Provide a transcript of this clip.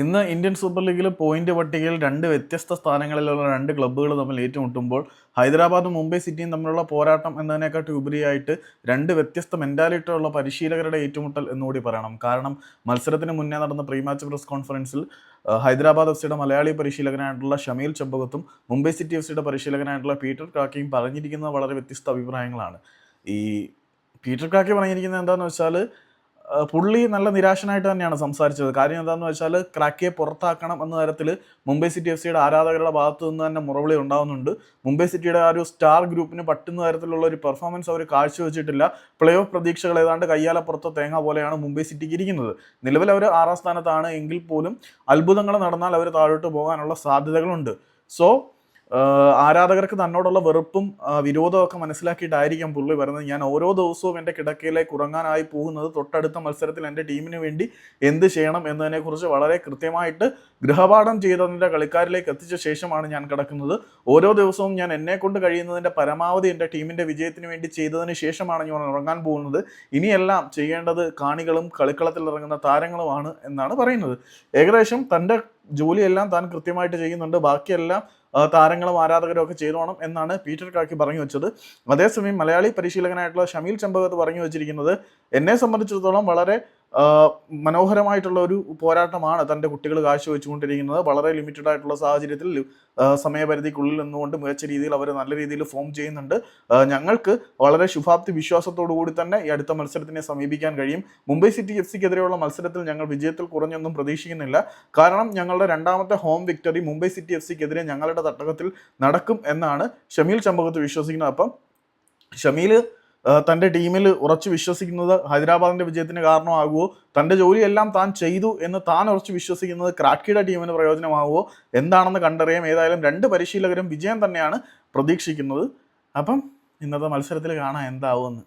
ഇന്ന് Indian super ലീഗിൽ point പട്ടികയിൽ രണ്ട് വ്യത്യസ്ത സ്ഥാനങ്ങളിലുള്ള രണ്ട് ക്ലബ്ബുകൾ തമ്മിൽ ഏറ്റുമുട്ടുമ്പോൾ ഹൈദരാബാദും മുംബൈ സിറ്റിയും തമ്മിലുള്ള പോരാട്ടം എന്നതിനെക്കാട്ടി ഉപരിയായിട്ട് രണ്ട് വ്യത്യസ്ത മെന്റാലിറ്റിയുള്ള പരിശീലകരുടെ ഏറ്റുമുട്ടൽ എന്നുകൂടി പറയണം. കാരണം മത്സരത്തിന് മുന്നേ നടന്ന പ്രീ മാച്ച് പ്രസ് കോൺഫറൻസിൽ ഹൈദരാബാദ് എഫ് സിയുടെ മലയാളി പരിശീലകനായിട്ടുള്ള ഷമീൽ ചെമ്പകത്തും മുംബൈ സിറ്റി എഫ് സിയുടെ പരിശീലകനായിട്ടുള്ള പീറ്റർ കാക്കയും പറഞ്ഞിരിക്കുന്നത് വളരെ വ്യത്യസ്ത അഭിപ്രായങ്ങളാണ്. ഈ പീറ്റർ കാക്കി പറഞ്ഞിരിക്കുന്നത് എന്താണെന്ന് വെച്ചാൽ പുള്ളി നല്ല നിരാശനായിട്ട് തന്നെയാണ് സംസാരിച്ചത്. കാര്യം എന്താണെന്ന് വെച്ചാൽ ക്രാക്കിയെ പുറത്താക്കണം എന്ന തരത്തിൽ മുംബൈ സിറ്റി എഫ് സിയുടെ ആരാധകരുടെ ഭാഗത്തു നിന്ന് തന്നെ മുറവിളി ഉണ്ടാകുന്നുണ്ട് മുംബൈ സിറ്റിയുടെ ആ ഒരു സ്റ്റാർ ഗ്രൂപ്പിന് പറ്റുന്ന തരത്തിലുള്ള ഒരു പെർഫോമൻസ് അവർ കാഴ്ചവെച്ചിട്ടില്ല. പ്ലേ ഓഫ് പ്രതീക്ഷകൾ ഏതാണ്ട് കയ്യാലപ്പുറത്തെ തേങ്ങ പോലെയാണ് മുംബൈ സിറ്റിക്ക് ഇരിക്കുന്നത്. നിലവിൽ അവർ ആറാം സ്ഥാനത്താണ് എങ്കിൽ പോലും അത്ഭുതങ്ങൾ നടന്നാൽ അവർ താഴോട്ട് പോകാനുള്ള സാധ്യതകളുണ്ട്. സോ ആരാധകർക്ക് തന്നോടുള്ള വെറുപ്പും ഒക്കെ മനസ്സിലാക്കിയിട്ടായിരിക്കാം പുള്ളി വരുന്നത്. ഞാൻ ഓരോ ദിവസവും എന്റെ കിടക്കയിലേക്ക് ഉറങ്ങാനായി പോകുന്നത് തൊട്ടടുത്ത മത്സരത്തിൽ എന്റെ ടീമിന് വേണ്ടി എന്ത് ചെയ്യണം എന്നതിനെക്കുറിച്ച് വളരെ കൃത്യമായിട്ട് ഗൃഹപാഠം ചെയ്തതിന്റെ കളിക്കാരിലേക്ക് എത്തിച്ച ശേഷമാണ് ഞാൻ കിടക്കുന്നത്. ഓരോ ദിവസവും ഞാൻ എന്നെ കൊണ്ട് കഴിയുന്നതിന്റെ പരമാവധി എന്റെ ടീമിന്റെ വിജയത്തിന് വേണ്ടി ചെയ്തതിന് ശേഷമാണ് ഞാൻ ഉറങ്ങാൻ പോകുന്നത്. ഇനിയെല്ലാം ചെയ്യേണ്ടത് കാണികളും കളിക്കളത്തിൽ ഇറങ്ങുന്ന താരങ്ങളുമാണ് എന്നാണ് പറയുന്നത്. ഏകദേശം തന്റെ ജോലിയെല്ലാം താൻ കൃത്യമായിട്ട് ചെയ്യുന്നുണ്ട്. ബാക്കിയെല്ലാം താരങ്ങളും ആരാധകരും ഒക്കെ ചെയ്തോണം എന്നാണ് പീറ്റർ കാക്കി പറഞ്ഞു വെച്ചത്. അതേസമയം മലയാളി പരിശീലകനായിട്ടുള്ള ഷമീൽ ചെമ്പകത്ത് പറഞ്ഞു വെച്ചിരിക്കുന്നത് എന്നെ സംബന്ധിച്ചിടത്തോളം വളരെ മനോഹരമായിട്ടുള്ള ഒരു പോരാട്ടമാണ് തന്റെ കുട്ടികൾ കാഴ്ചവെച്ചുകൊണ്ടിരിക്കുന്നത്. വളരെ ലിമിറ്റഡ് ആയിട്ടുള്ള സാഹചര്യത്തിൽ സമയപരിധിക്കുള്ളിൽ നിന്നുകൊണ്ട് മികച്ച രീതിയിൽ അവർ നല്ല രീതിയിൽ ഫോം ചെയ്യുന്നുണ്ട്. ഞങ്ങൾക്ക് വളരെ ശുഭാപ്തി വിശ്വാസത്തോടു കൂടി തന്നെ ഈ അടുത്ത മത്സരത്തിനെ സമീപിക്കാൻ കഴിയും. മുംബൈ സിറ്റി എഫ് സിക്കെതിരെയുള്ള മത്സരത്തിൽ ഞങ്ങൾ വിജയത്തിൽ കുറഞ്ഞൊന്നും പ്രതീക്ഷിക്കുന്നില്ല. കാരണം ഞങ്ങളുടെ രണ്ടാമത്തെ home victory Mumbai city F സിക്കെതിരെ ഞങ്ങളുടെ തട്ടകത്തിൽ നടക്കും എന്നാണ് ഷമീൽ ചമ്പകത്ത് വിശ്വസിക്കുന്നത്. അപ്പം ഷമീൽ തന്റെ ടീമിൽ ഉറച്ചു വിശ്വസിക്കുന്നത് ഹൈദരാബാദിന്റെ വിജയത്തിന് കാരണമാകുമോ തന്റെ ജോലിയെല്ലാം താൻ ചെയ്തു എന്ന് താൻ ഉറച്ചു വിശ്വസിക്കുന്നത് ക്രാക്കിയുടെ ടീമിന് പ്രയോജനമാകുമോ എന്താണെന്ന് കണ്ടറിയാം ഏതായാലും രണ്ട് പരിശീലകരും വിജയം തന്നെയാണ് പ്രതീക്ഷിക്കുന്നത്. അപ്പം ഇന്നത്തെ മത്സരത്തിൽ കാണാം എന്താവുമെന്ന്.